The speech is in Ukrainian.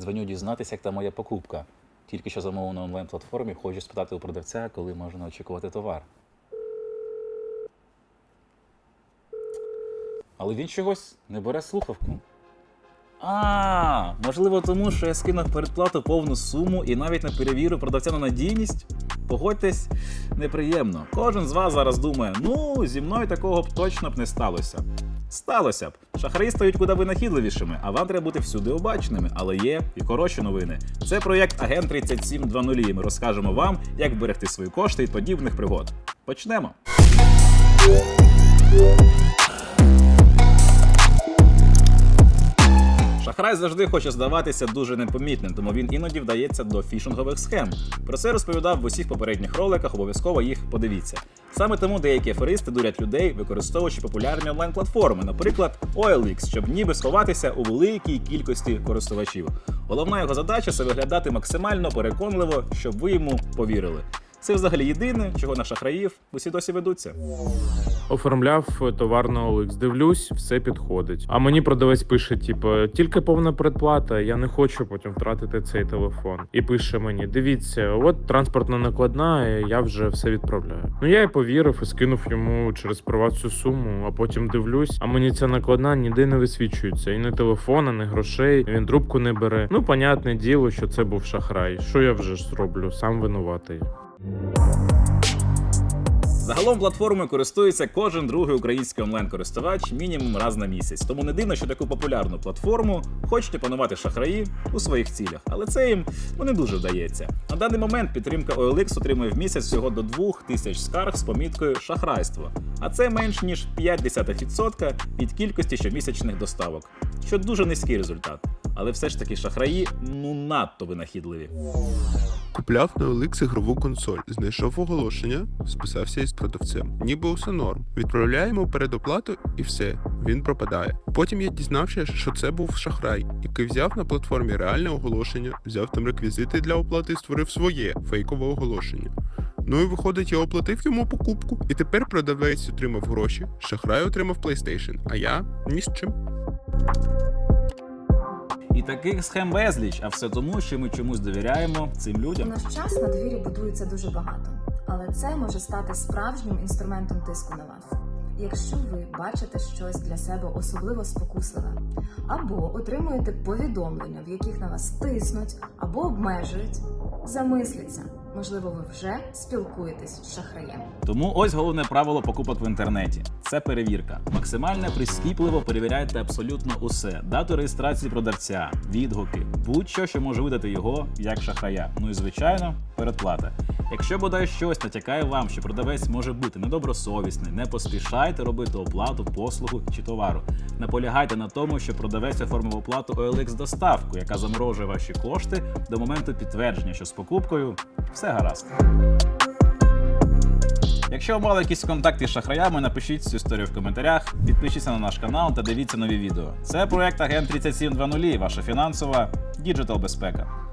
Дзвоню дізнатися, як там моя покупка. Тільки що замовив на онлайн-платформі, хочу спитати у продавця, коли можна очікувати товар. Але він чогось не бере слухавку. А, можливо, тому що я скинув передплату повну суму і навіть не перевірив продавця на надійність. Погодьтесь, неприємно. Кожен з вас зараз думає: ну, зі мною такого б точно б не сталося. Сталося б. Шахраї стають куди винахідливішими, а вам треба бути всюди обачними. Але є і хороші новини. Це проєкт Агент 3720. і Ми розкажемо вам, як берегти свої кошти і подібних пригод. Почнемо. Шахрай завжди хоче здаватися дуже непомітним, тому він іноді вдається до фішингових схем. Про це розповідав в усіх попередніх роликах, обов'язково їх подивіться. Саме тому деякі аферисти дурять людей, використовуючи популярні онлайн-платформи, наприклад, OLX, щоб ніби сховатися у великій кількості користувачів. Головна його задача це виглядати максимально переконливо, щоб ви йому повірили. Це взагалі єдине, чого на шахраїв усі досі ведуться. Оформляв товар на OLX, дивлюсь, все підходить. А мені продавець пише: типу, тільки повна предплата, я не хочу потім втратити цей телефон. І пише мені: дивіться, от транспортна накладна, і я вже все відправляю. Ну я й повірив і скинув йому через приват цю суму, а потім дивлюсь, а мені ця накладна ніде не висвічується. І не телефона, не грошей. Він трубку не бере. Ну, понятне діло, що це був шахрай. Що я вже ж зроблю? Сам винуватий. Загалом платформою користується кожен другий український онлайн-користувач мінімум раз на місяць. Тому не дивно, що таку популярну платформу хочуть опанувати шахраї у своїх цілях, але це їм ну, не дуже вдається. На даний момент підтримка OLX отримує в місяць всього до 2000 скарг з поміткою шахрайство, а це менш ніж 0,5% від кількості щомісячних доставок, що дуже низький результат. Але все ж таки шахраї ну надто винахідливі. Купляв на OLX ігрову консоль, знайшов оголошення, списався із продавцем. Ніби усе норм. Відправляємо передоплату і все, він пропадає. Потім я дізнався, що це був шахрай, який взяв на платформі реальне оголошення, взяв там реквізити для оплати і створив своє фейкове оголошення. Ну і виходить, я оплатив йому покупку, і тепер продавець отримав гроші, шахрай отримав PlayStation, а я ні з чим. І таких схем безліч, а все тому, що ми чомусь довіряємо цим У людям. наш час на довірі будується дуже багато, але це може стати справжнім інструментом тиску на вас. Якщо ви бачите щось для себе особливо спокусливе, або отримуєте повідомлення, в яких на вас тиснуть або обмежують, замисліться. Можливо, ви вже спілкуєтесь з шахраєм. Тому ось головне правило покупок в інтернеті: це перевірка. Максимально прискіпливо перевіряйте абсолютно усе: дату реєстрації продавця, відгуки, будь-що, що може видати його як шахрая. Ну і звичайно, передплата. Якщо бодай щось натякає вам, що продавець може бути недобросовісний, не поспішайте робити оплату послугу чи товару. Наполягайте на тому, що продавець оформив оплату OLX доставку, яка заморожує ваші кошти до моменту підтвердження, що з покупкою все гаразд. Якщо ви мали якісь контакти з шахраями, напишіть цю історію в коментарях, підпишіться на наш канал та дивіться нові відео. Це проект Агент 3720, ваша фінансова діджитал безпека.